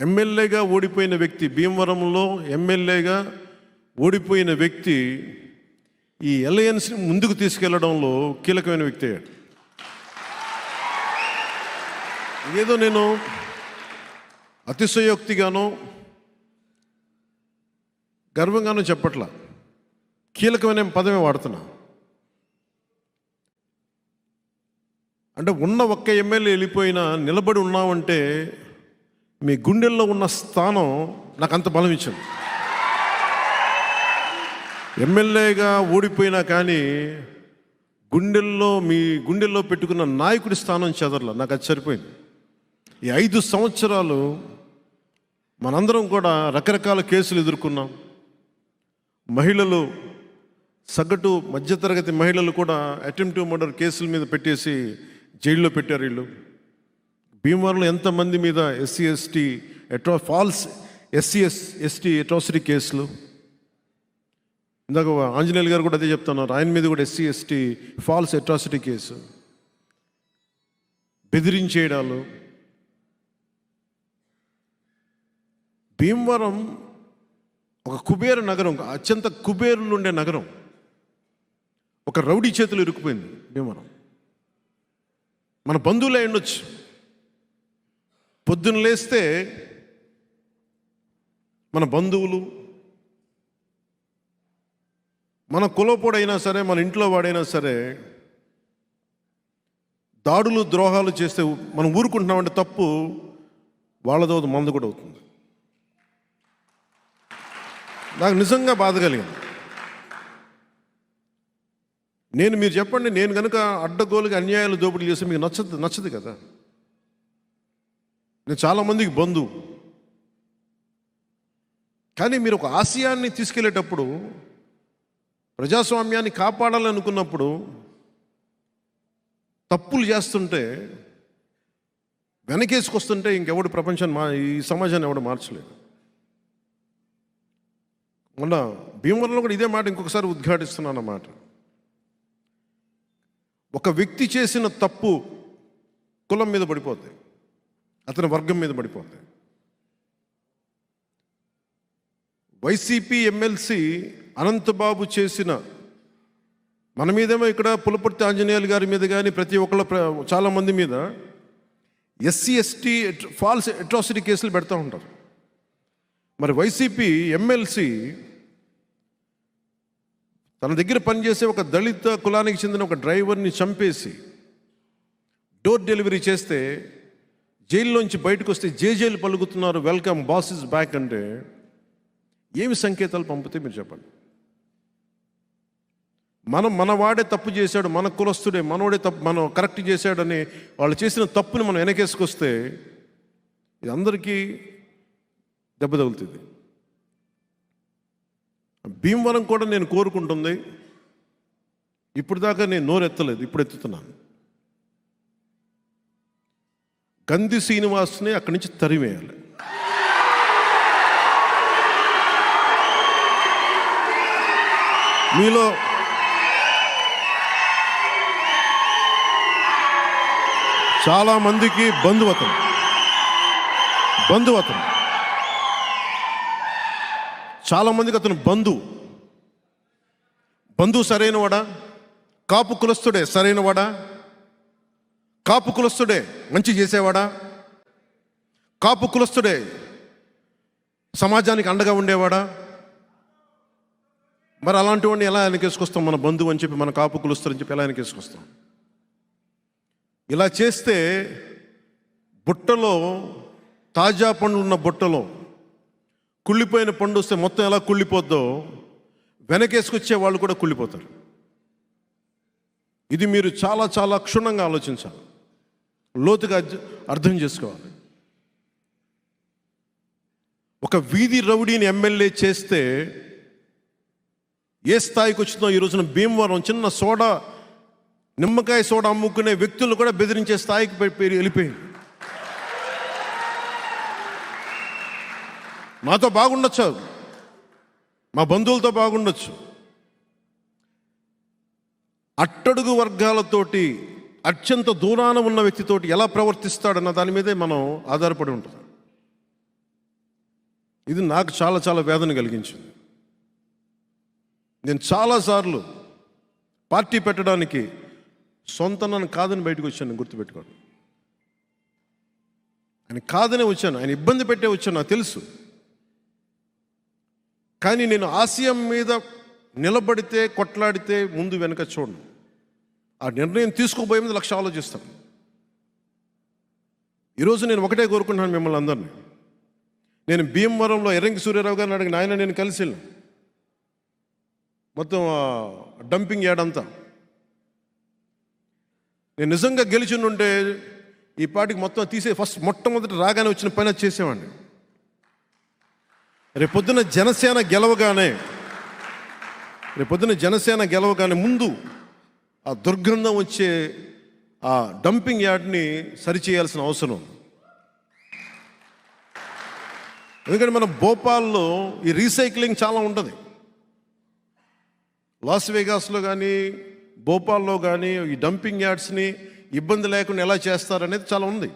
ఎమ్మెల్యేగా ఓడిపోయిన వ్యక్తి భీమవరంలో ఎమ్మెల్యేగా ఓడిపోయిన వ్యక్తి ఈ అలయన్స్ని ముందుకు తీసుకెళ్ళడంలో కీలకమైన వ్యక్తి అయ్యాడు. ఏదో నేను అతిశయోక్తిగానో గర్వంగానో చెప్పట్లా. కీలకమైన పదమే వాడుతున్నా. అంటే ఉన్న ఒక్క ఎమ్మెల్యే వెళ్ళిపోయినా నిలబడి ఉన్నామంటే మీ గుండెల్లో ఉన్న స్థానం నాకు అంత బలం ఇచ్చింది. ఎమ్మెల్యేగా ఓడిపోయినా కానీ గుండెల్లో మీ గుండెల్లో పెట్టుకున్న నాయకుడి స్థానం చెదరల. నాకు అది సరిపోయింది. ఈ ఐదు సంవత్సరాలు మనందరం కూడా రకరకాల కేసులు ఎదుర్కొన్నాం. మహిళలు సగటు మధ్యతరగతి మహిళలు కూడా అటెంప్టివ్ మర్డర్ కేసుల మీద పెట్టేసి జైల్లో పెట్టారు వీళ్ళు. భీమవరంలో ఎంతమంది మీద ఎస్సీ ఎస్టీ ఎట్రా false SC S ST atrocity కేసులు? ఇందాక ఆంజనేయులు గారు కూడా అదే చెప్తున్నారు ఆయన మీద కూడా SC ST false atrocity case. బెదిరించేయడాలు. Bhimavaram ఒక కుబేర నగరం అత్యంత కుబేరులు ఉండే నగరం. ఒక రౌడీ చేతులు ఇరుక్కుపోయింది భీమవరం. మన బంధువులే ఉండొచ్చు. పొద్దున్న లేస్తే మన బంధువులు మన కులపోడైనా సరే మన ఇంట్లో వాడైనా సరే దాడులు ద్రోహాలు చేస్తే మనం ఊరుకుంటున్నామంటే తప్పు వాళ్ళతో మందు కూడా అవుతుంది. నాకు నిజంగా బాధ కలిగింది. నేను మీరు చెప్పండి నేను కనుక అడ్డగోలుగా అన్యాయాలు దోపిడీ చేస్తే మీకు నచ్చదు నచ్చదు కదా? నేను చాలామందికి బంధువు. కానీ మీరు ఒక ఆశయాన్ని తీసుకెళ్ళేటప్పుడు ప్రజాస్వామ్యాన్ని కాపాడాలనుకున్నప్పుడు తప్పులు చేస్తుంటే వెనకేసుకొస్తుంటే ఇంకెవడు ప్రపంచాన్ని మా ఈ సమాజాన్ని ఎవడు మార్చలేదు. మొన్న భీమవరంలో కూడా ఇదే మాట ఇంకొకసారి ఉద్ఘాటిస్తున్నాను అన్నమాట. ఒక వ్యక్తి చేసిన తప్పు కులం మీద పడిపోతాయి అతని వర్గం మీద పడిపోతాయి. వైసీపీ ఎమ్మెల్సీ అనంతబాబు చేసిన మన మీదేమో ఇక్కడ పులపర్తి ఆంజనేయులు గారి మీద కానీ ప్రతి ఒక్కళ్ళ చాలామంది చాలా మంది మీద ఎస్సీ ఎస్టీ ఫాల్స్ అట్రాసిటీ కేసులు పెడతా ఉంటారు. మరి వైసీపీ ఎమ్మెల్సీ తన దగ్గర పనిచేసే ఒక దళిత కులానికి చెందిన ఒక డ్రైవర్ని చంపేసి డోర్ డెలివరీ చేస్తే జైల్లోంచి బయటకు వస్తే జేజేలు పలుకుతున్నారు వెల్కమ్ బాస్ ఇస్ బ్యాక్ అంటే ఏమి సంకేతాలు పంపితే మీరు చెప్పండి. మనం మనవాడే తప్పు చేశాడు మన కులస్తుడే మనోడే తప్పు మనం కరెక్ట్ చేశాడని వాళ్ళు చేసిన తప్పుని మనం వెనకేసుకొస్తే ఇది అందరికీ దెబ్బ తగులుతుంది. భీమవరం కూడా నేను కోరుకుంటుంది. ఇప్పుడు దాకా నేను నోరెత్తలేదు ఇప్పుడు ఎత్తుతున్నాను కంది శ్రీనివాస్ని అక్కడి నుంచి తరిమేయాలి. మీలో చాలా మందికి బంధువతం బంధువతం చాలా మందికి అతను బంధువు. బంధువు సరైనవాడా? కాపు కులస్తుడే సరైనవాడా? కాపు కులస్తుడే మంచి చేసేవాడా? కాపు కులస్తుడే సమాజానికి అండగా ఉండేవాడా? మరి అలాంటి వాడిని ఎలా వెనకేసుకొస్తాం మన బంధువు అని చెప్పి మన కాపు కులుస్తారని చెప్పి ఎలా వెనకేసుకొస్తాం? ఇలా చేస్తే బుట్టలో తాజా పండ్లు ఉన్న బుట్టలో కుళ్ళిపోయిన పండు వస్తే మొత్తం ఎలా కుళ్ళిపోద్దో వెనకేసుకొచ్చే వాళ్ళు కూడా కుళ్ళిపోతారు. ఇది మీరు చాలా చాలా క్షుణ్ణంగా ఆలోచించాలి. లోతుగా అర్థం చేసుకోవాలి. ఒక వీధి రౌడీని ఎమ్మెల్యే చేస్తే ఏ స్థాయికి వచ్చిందో ఈ రోజున భీమవరం చిన్న సోడా నిమ్మకాయ సోడా అమ్ముకునే వ్యక్తులు కూడా బెదిరించే స్థాయికి వెళ్ళిపోయింది. మాతో బాగుండొచ్చు మా బంధువులతో బాగుండొచ్చు. అట్టడుగు వర్గాలతోటి అత్యంత దూరాన ఉన్న వ్యక్తితోటి ఎలా ప్రవర్తిస్తాడన్న దాని మీదే మనం ఆధారపడి ఉంటుంది ఇది నాకు చాలా చాలా వేదన కలిగించింది. నేను చాలాసార్లు పార్టీ పెట్టడానికి సొంత నన్ను కాదని బయటకు వచ్చాను గుర్తుపెట్టుకోండి. ఆయన కాదనే వచ్చాను ఆయన ఇబ్బంది పెట్టే వచ్చాను నాకు తెలుసు. కానీ నేను ఆశయం మీద నిలబడితే కొట్లాడితే ముందు వెనక చూడను. ఆ నిర్ణయం తీసుకోబోయే ముందు లక్ష ఆలోచిస్తాను ఈరోజు నేను ఒకటే కోరుకుంటున్నాను మిమ్మల్ని అందరినీ. నేను భీమవరంలో ఎర్రంగి సూర్యారావు గారిని అడిగిన ఆయన నేను కలిసి వెళ్ళాను. మొత్తం డంపింగ్ యార్డ్ నేను నిజంగా గెలిచిండుంటే ఈ పాటికి మొత్తం తీసే ఫస్ట్ మొట్టమొదటి రాగానే వచ్చిన పని చేసేవాడిని. రేపొద్దున జనసేన గెలవగానే రేపొద్దున జనసేన గెలవగానే ముందు ఆ దుర్గంధం వచ్చే ఆ డంపింగ్ యార్డ్ని సరిచేయాల్సిన అవసరం. ఉంది. ఎందుకంటే మన భోపాల్లో ఈ రీసైక్లింగ్ చాలా ఉంటుంది లాస్ వేగాస్లో కానీ భోపాల్లో కానీ ఈ డంపింగ్ యార్డ్స్ని ఇబ్బంది లేకుండా ఎలా చేస్తారనేది చాలా ఉంది.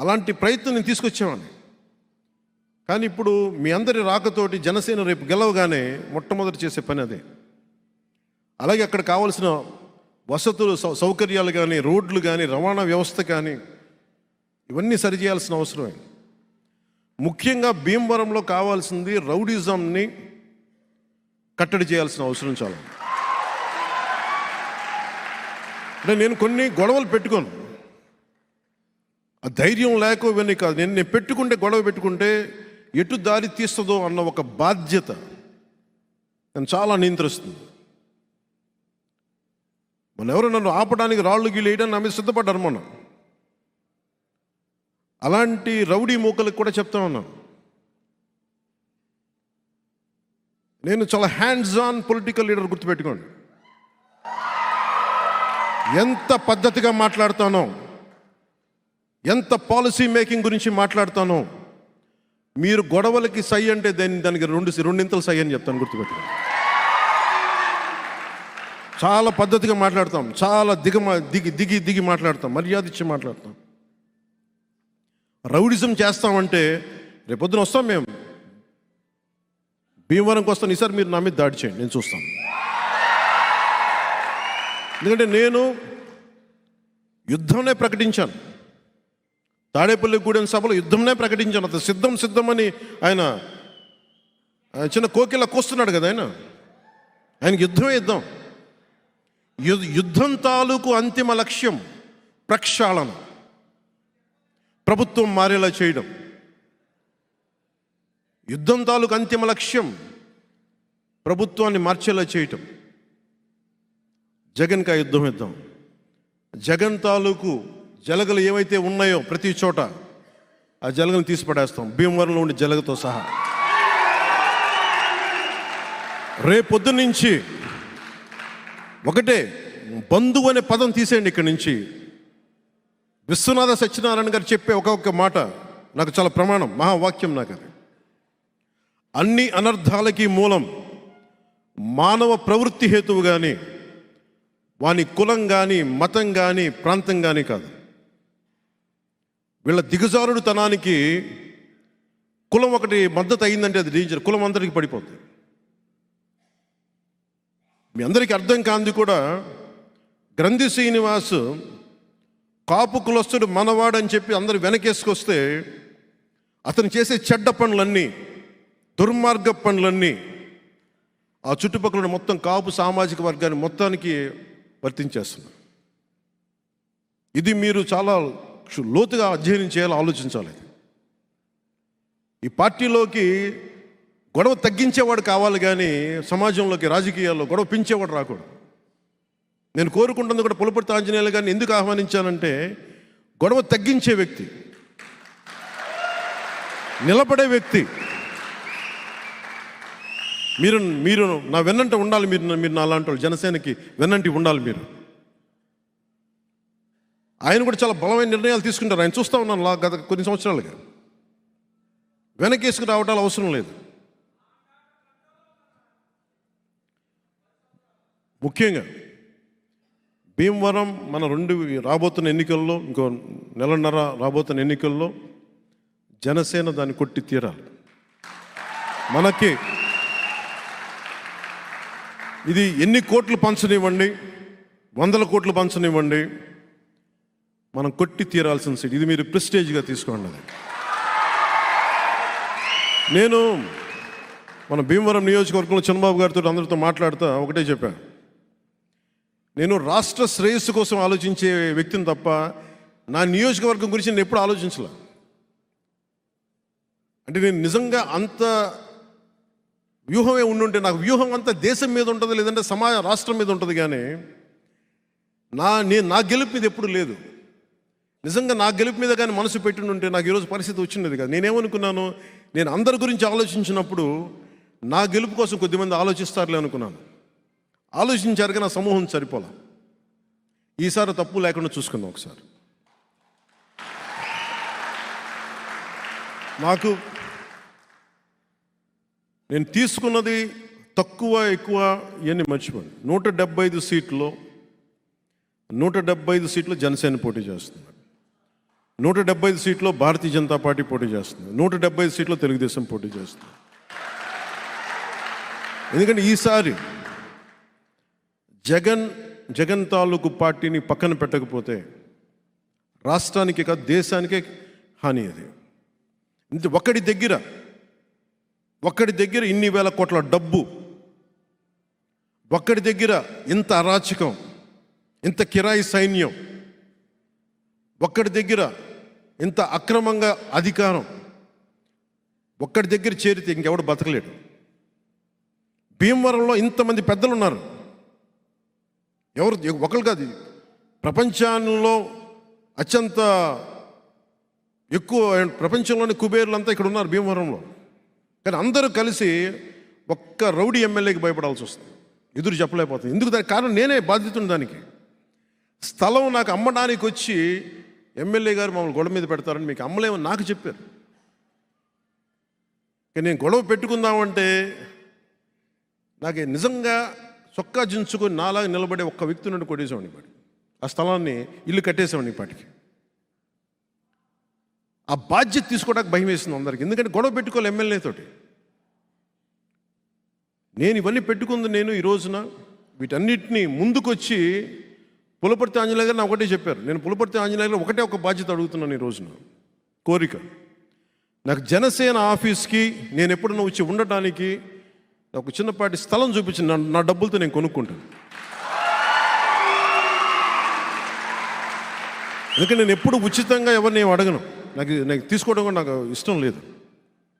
అలాంటి ప్రయత్నం నేను తీసుకొచ్చేవాడిని కానీ ఇప్పుడు మీ అందరి రాకతోటి జనసేన రేపు గెలవగానే మొట్టమొదటి చేసే పని అదే. అలాగే అక్కడ కావలసిన వసతులు సౌ సౌకర్యాలు కానీ రోడ్లు కానీ రవాణా వ్యవస్థ కానీ ఇవన్నీ సరిచేయాల్సిన అవసరమే. ముఖ్యంగా భీమవరంలో కావాల్సింది రౌడిజంని కట్టడి చేయాల్సిన అవసరం చాలా. అంటే నేను కొన్ని గొడవలు పెట్టుకోను. ఆ ధైర్యం లేక ఇవన్నీ కాదు. నేను నేను పెట్టుకుంటే గొడవ పెట్టుకుంటే ఎటు దారి తీస్తుందో అన్న ఒక బాధ్యత. నన్ను చాలా నియంత్రిస్తుంది మన ఎవరు నన్ను ఆపడానికి రాళ్ళు గీళ్ళు వేయడానికి నా మీద సిద్ధపడ్డారు మనం అలాంటి రౌడీ మూకలకు కూడా చెప్తా ఉన్నాను నేను చాలా హ్యాండ్స్ ఆన్ పొలిటికల్ లీడర్ గుర్తుపెట్టుకోండి. ఎంత పద్ధతిగా మాట్లాడతానో ఎంత పాలసీ మేకింగ్ గురించి మాట్లాడతానో మీరు గొడవలకి సై అంటే దాన్ని దానికి రెండు రెండింతలు సై అని చెప్తాను గుర్తుపెట్టుకోండి. చాలా పద్ధతిగా మాట్లాడతాం. చాలా దిగ దిగి దిగి దిగి మాట్లాడతాం. మర్యాద ఇచ్చి మాట్లాడతాం. రౌడిజం చేస్తామంటే రేపొద్దున వస్తాం మేము భీమవరంకి వస్తాను ఈసారి మీరు నా మీద దాడి చేయండి. నేను చూస్తాను. ఎందుకంటే నేను యుద్ధంనే ప్రకటించాను. తాడేపల్లి గూడెం సభలో యుద్ధంనే ప్రకటించాను. అతను సిద్ధం సిద్ధమని ఆయన ఆయన చిన్న కోకిల కోస్తున్నాడు కదా ఆయన. ఆయనకి యుద్ధమే యుద్ధం. యుద్ధం తాలూకు అంతిమ లక్ష్యం ప్రక్షాళన. ప్రభుత్వం మారేలా చేయడం. యుద్ధం తాలూకు అంతిమ లక్ష్యం ప్రభుత్వాన్ని మార్చేలా చేయటం. జగన్కి ఆ యుద్ధం యుద్ధం జగన్ తాలూకు జలగలు ఏవైతే ఉన్నాయో ప్రతి చోట ఆ జలగను తీసి పడేస్తాం భీమవరంలో ఉండే జలగతో సహా. రేపొద్దు నుంచి ఒకటే బంధువు అనే పదం తీసేయండి ఇక్కడి నుంచి. విశ్వనాథ సత్యనారాయణ గారు చెప్పే ఒక ఒక్క మాట నాకు చాలా ప్రమాణం మహావాక్యం నాకు అది. అన్ని అనర్థాలకి మూలం మానవ ప్రవృత్తి హేతువు కానీ వాని కులం కానీ మతం కానీ ప్రాంతం కానీ కాదు. వీళ్ళ దిగజారుడు తనానికి కులం ఒకటి మద్దతు అయిందంటే అది డేంజర్ కులం అందరికీ పడిపోతుంది మీ అందరికీ అర్థం కాంది కూడా గ్రంథి శ్రీనివాస్ కాపు కులస్తుడు మనవాడని చెప్పి అందరు వెనకేసుకొస్తే అతను చేసే చెడ్డ పనులన్నీ దుర్మార్గ పనులన్నీ ఆ చుట్టుపక్కల మొత్తం కాపు సామాజిక వర్గాన్ని మొత్తానికి వర్తించేస్తున్నారు. ఇది మీరు చాలా లోతుగా అధ్యయనం చేయాలి ఆలోచించాలి. ఈ పార్టీలోకి గొడవ తగ్గించేవాడు కావాలి కానీ సమాజంలోకి రాజకీయాల్లో గొడవ పెంచేవాడు రాకూడదు. నేను కోరుకుంటుంది కూడా పులపర్తి ఆంజనేయులు గారిని ఎందుకు ఆహ్వానించానంటే గొడవ తగ్గించే వ్యక్తి నిలబడే వ్యక్తి. మీరు మీరు నా వెన్నంట ఉండాలి మీరు మీరు నా లాంటి వాళ్ళు జనసేనకి వెన్నంటి ఉండాలి మీరు. ఆయన కూడా చాలా బలమైన నిర్ణయాలు తీసుకుంటారు. ఆయన చూస్తూ ఉన్నాను గత కొన్ని సంవత్సరాలుగా. వెనకేసుకు రావటాలు అవసరం లేదు. ముఖ్యంగా భీమవరం మన రెండు రాబోతున్న ఎన్నికల్లో ఇంకో నెలన్నర రాబోతున్న ఎన్నికల్లో జనసేన దాన్ని కొట్టి తీరాలి. మనకి ఇది ఎన్ని కోట్లు పంచనివ్వండి వందల కోట్లు పంచనివ్వండి మనం కొట్టి తీరాల్సిన సీట్. ఇది మీరు ప్రెస్టేజ్గా తీసుకోండి నేను మన భీమవరం నియోజకవర్గంలో చంద్రబాబు గారితో అందరితో మాట్లాడుతా ఒకటే చెప్పాను నేను రాష్ట్ర శ్రేయస్సు కోసం ఆలోచించే వ్యక్తిని తప్ప నా నియోజకవర్గం గురించి నేను ఎప్పుడు ఆలోచించలే. అంటే నేను నిజంగా అంత వ్యూహమే ఉండుంటే నాకు వ్యూహం అంతా దేశం మీద ఉంటుంది లేదంటే సమాజ రాష్ట్రం మీద ఉంటుంది కానీ నా నేను నా గెలుపు మీద ఎప్పుడు లేదు. నిజంగా నా గెలుపు మీద కానీ మనసు పెట్టి ఉంటే నాకు ఈరోజు పరిస్థితి వచ్చినది కాదు. నేనేమనుకున్నాను నేను అందరి గురించి ఆలోచించినప్పుడు నా గెలుపు కోసం కొద్దిమంది ఆలోచిస్తారులే అనుకున్నాను. ఆలోచించారు కానీ ఆ సమూహం సరిపోలా. ఈసారి తప్పు లేకుండా చూసుకుందాం ఒకసారి. నాకు నేను తీసుకున్నది తక్కువ ఎక్కువ ఇవన్నీ మర్చిపోయి నూట డెబ్బై ఐదు సీట్లో నూట డెబ్బై ఐదు సీట్లు జనసేన పోటీ చేస్తుంది. నూట డెబ్బై ఐదు సీట్లో భారతీయ జనతా పార్టీ పోటీ చేస్తుంది. నూట డెబ్బై ఐదు సీట్లో తెలుగుదేశం పోటీ చేస్తుంది. ఎందుకంటే ఈసారి జగన్ జగన్ తాలూకు పార్టీని పక్కన పెట్టకపోతే రాష్ట్రానికి కాదు దేశానికే హాని అది. ఇంత ఒకటి దగ్గర ఒక్కడి దగ్గర ఇన్ని వేల కోట్ల డబ్బు ఒక్కడి దగ్గర ఇంత అరాచకం ఇంత కిరాయి సైన్యం ఒక్కడి దగ్గర ఇంత అక్రమంగా అధికారం ఒక్కడి దగ్గర చేరితే ఇంకెవడు బతకలేడు. భీమవరంలో ఇంతమంది పెద్దలు ఉన్నారు ఎవరు ఒకరు కాదు ప్రపంచంలో అత్యంత ఎక్కువ ప్రపంచంలోని కుబేర్లంతా ఇక్కడ ఉన్నారు భీమవరంలో. కానీ అందరూ కలిసి ఒక్క రౌడీ ఎమ్మెల్యేకి భయపడాల్సి వస్తుంది. ఎదురు చెప్పలేకపోతుంది. ఎందుకు దానికి కారణం నేనే బాధితుని దానికి. స్థలం నాకు అమ్మడానికి వచ్చి ఎమ్మెల్యే గారు మమ్మల్ని గొడవ మీద పెడతారని మీకు అమ్మలేమని నాకు చెప్పారు. కానీ నేను గొడవ పెట్టుకుందామంటే నాకు నిజంగా చొక్కా జించుకొని నాలాగా నిలబడే ఒక్క వ్యక్తి నుండి కొట్టేసామని ఇప్పటి ఆ స్థలాన్ని ఇల్లు కట్టేసామని ఇప్పటికి. ఆ బాధ్యత తీసుకోవడానికి భయం వేసింది అందరికి. ఎందుకంటే గొడవ పెట్టుకోవాలి ఎమ్మెల్యేతోటి నేను ఇవన్నీ పెట్టుకుంది నేను ఈ రోజున. వీటన్నిటిని ముందుకొచ్చి పులపర్తి ఆంజనేయ గారు ఒకటే చెప్పారు. నేను పులపర్తి ఆంజనేయ గారు ఒకటే ఒక బాధ్యత అడుగుతున్నాను ఈ రోజున. కోరిక. నాకు జనసేన ఆఫీస్కి నేను ఎప్పుడన్నా వచ్చి ఉండటానికి ఒక చిన్నపాటి స్థలం చూపించి నా నా డబ్బులతో నేను కొనుక్కుంటాను. ఎందుకంటే నేను ఎప్పుడు ఉచితంగా ఎవరిని ఏం అడగను. నాకు నాకు తీసుకోవడం కూడా నాకు ఇష్టం లేదు.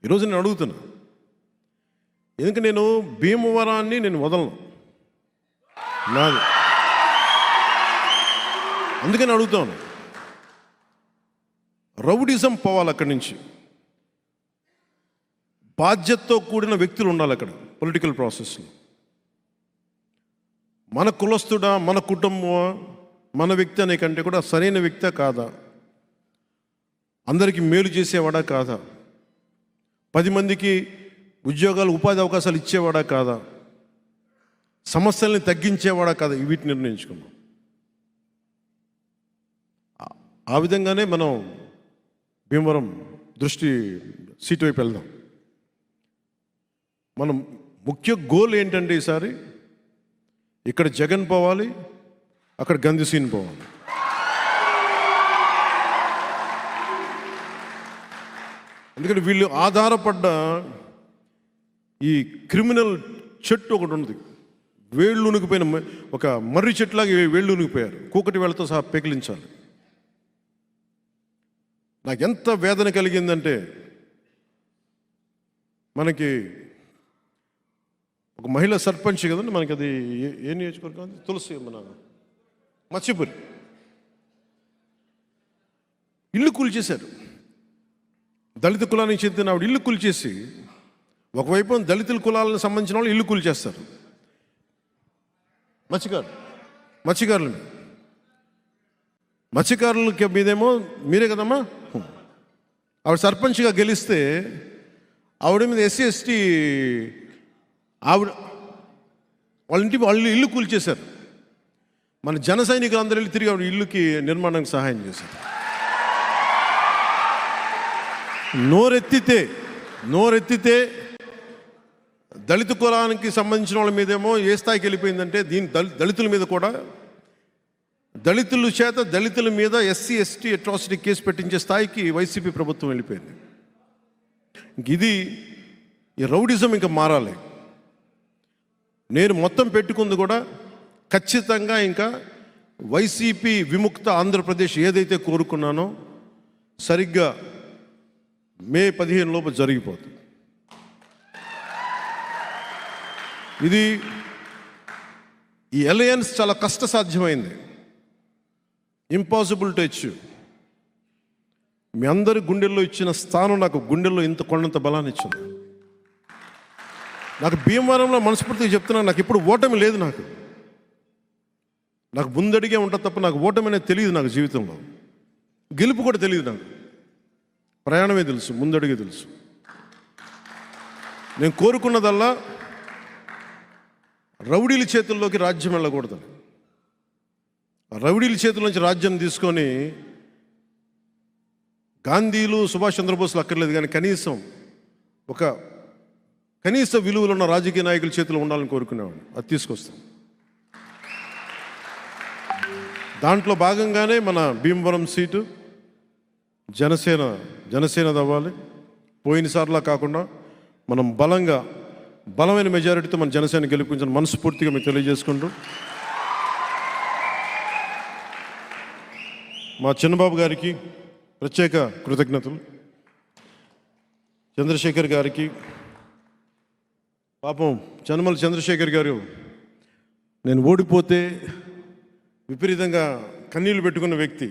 ఈరోజు నేను అడుగుతున్నా. ఎందుకంటే నేను భీమవరాన్ని నేను వదలను? నాది. అందుకని అడుగుతాను. రౌడిజం పోవాలి అక్కడి నుంచి. బాధ్యతతో కూడిన వ్యక్తులు ఉండాలి అక్కడ. పొలిటికల్ ప్రాసెస్లో మన కులస్తుడా మన కుటుంబమా మన వ్యక్తి అనే కంటే కూడా సరైన వ్యక్తే కాదా? అందరికీ మేలు చేసేవాడా కాదా? పది మందికి ఉద్యోగాలు ఉపాధి అవకాశాలు ఇచ్చేవాడా కాదా? సమస్యల్ని తగ్గించేవాడా కాదా? వీటిని నిర్ణయించుకున్నాం ఆ- ఆ విధంగానే మనం భీమవరం దృష్టి సీటు వైపు వెళ్దాం. మనం ముఖ్య గోల్ ఏంటంటే ఈసారి? ఇక్కడ జగన్ పోవాలి అక్కడ గంధిసీన్ పోవాలి. ఎందుకంటే వీళ్ళు ఆధారపడ్డ ఈ క్రిమినల్ చెట్టు ఒకటి ఉంది వేళ్ళు ఉనికిపోయిన ఒక మర్రి చెట్టులాగా వేళ్ళు ఉనికిపోయారు. కూకటి వేళ్ళతో సహా పెకిలించాలి. నాకు ఎంత వేదన కలిగిందంటే మనకి ఒక మహిళ సర్పంచ్ కదండి మనకి అది ఏ- నియోజకవర్గం తులసి మన మత్స్యపురి. ఇల్లు కూల్చేశారు. దళిత కులానికి చెందిన ఆవిడ ఇల్లు కూల్చేసి ఒకవైపు దళితుల కులాలకు సంబంధించిన వాళ్ళు ఇల్లు కూల్చేస్తారు. మత్స్యకారులు. మత్స్యకారులు మత్స్యకారులకి మీదేమో మీరే కదమ్మా? ఆవిడ సర్పంచ్గా గెలిస్తే ఆవిడ మీద ఎస్సీ ఎస్టీ ఆవిడ వాళ్ళ ఇంటి వాళ్ళు ఇల్లు కూల్చేశారు. మన జన సైనికులు అందరూ వెళ్ళి తిరిగి ఆవిడ ఇల్లుకి నిర్మాణానికి సహాయం చేశారు. నోరెత్తితే నోరెత్తితే దళిత కులానికి సంబంధించిన వాళ్ళ మీదేమో ఏ స్థాయికి వెళ్ళిపోయిందంటే దీని దళి దళితుల మీద కూడా. దళితుల చేత దళితుల మీద ఎస్సీ ఎస్టీ అట్రాసిటీ కేసు పెట్టించే స్థాయికి వైసీపీ ప్రభుత్వం వెళ్ళిపోయింది. ఇంక ఇది ఈ రౌడిజం ఇంకా మారాలి. నేను మొత్తం పెట్టుకుంది కూడా ఖచ్చితంగా ఇంకా వైసీపీ విముక్త ఆంధ్రప్రదేశ్ ఏదైతే కోరుకున్నానో సరిగ్గా మే పదిహేను లోపు జరిగిపోతుంది. ఇది ఈ అలయన్స్ చాలా కష్టసాధ్యమైంది. ఇంపాసిబుల్ టు ఇచ్చు మీ అందరి గుండెల్లో ఇచ్చిన స్థానం నాకు గుండెల్లో ఇంత కొండంత బలాన్ని ఇచ్చింది నాకు భీమవరంలో మనస్ఫూర్తిగా చెప్తున్నాను నాకు ఇప్పుడు ఓటమి లేదు నాకు. నాకు ముందడిగే ఉంటుంది తప్ప నాకు ఓటమి అనేది తెలియదు నాకు జీవితంలో. గెలుపు కూడా తెలియదు నాకు. ప్రయాణమే తెలుసు ముందడిగే తెలుసు. నేను కోరుకున్నదల్లా రౌడీల చేతుల్లోకి రాజ్యం వెళ్ళకూడదు. రౌడీల చేతుల నుంచి రాజ్యం తీసుకొని గాంధీలు సుభాష్ చంద్రబోస్లు అక్కర్లేదు కానీ కనీసం ఒక కనీస విలువలు ఉన్న రాజకీయ నాయకుల చేతిలో ఉండాలని కోరుకునేవాడిని. అది తీసుకొస్తాం. దాంట్లో భాగంగానే మన భీమవరం సీటు జనసేన జనసేన అవ్వాలి. పోయినసార్లా కాకుండా మనం బలంగా బలమైన మెజారిటీతో మన జనసేన గెలిపించిన మనస్ఫూర్తిగా మీకు తెలియజేసుకుంటూ మా చిన్నబాబు గారికి ప్రత్యేక కృతజ్ఞతలు. చంద్రశేఖర్ గారికి పాపం చనమల చంద్రశేఖర్ గారు నేను ఓడిపోతే విపరీతంగా కన్నీళ్ళు పెట్టుకున్న వ్యక్తి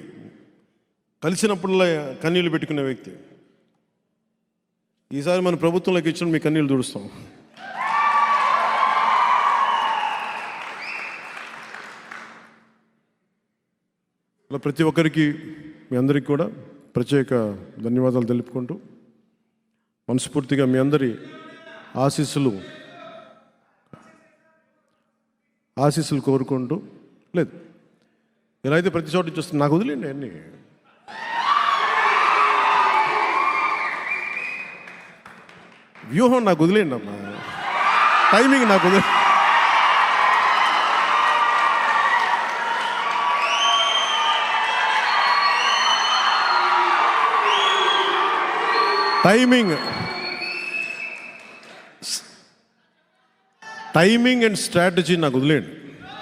కలిసినప్పుడల్లా కన్నీళ్ళు పెట్టుకున్న వ్యక్తి. ఈసారి మన ప్రభుత్వంలోకి ఇచ్చిన మీ కన్నీళ్ళు తుడుస్తాం. అలా ప్రతి ఒక్కరికి మీ అందరికీ కూడా ప్రత్యేక ధన్యవాదాలు తెలుపుకుంటూ మనస్ఫూర్తిగా మీ అందరి ఆశీస్సులు ఆశీస్సులు కోరుకుంటూ లేదు. ఇలా అయితే ప్రతి చోట చూస్తుంది నాకు వదిలేండి అన్నీ. వ్యూహం నాకు వదిలేండి అమ్మా. టైమింగ్ నాకు వదిలే టైమింగ్ టైమింగ్ అండ్ స్ట్రాటజీ నాకు వదిలేండి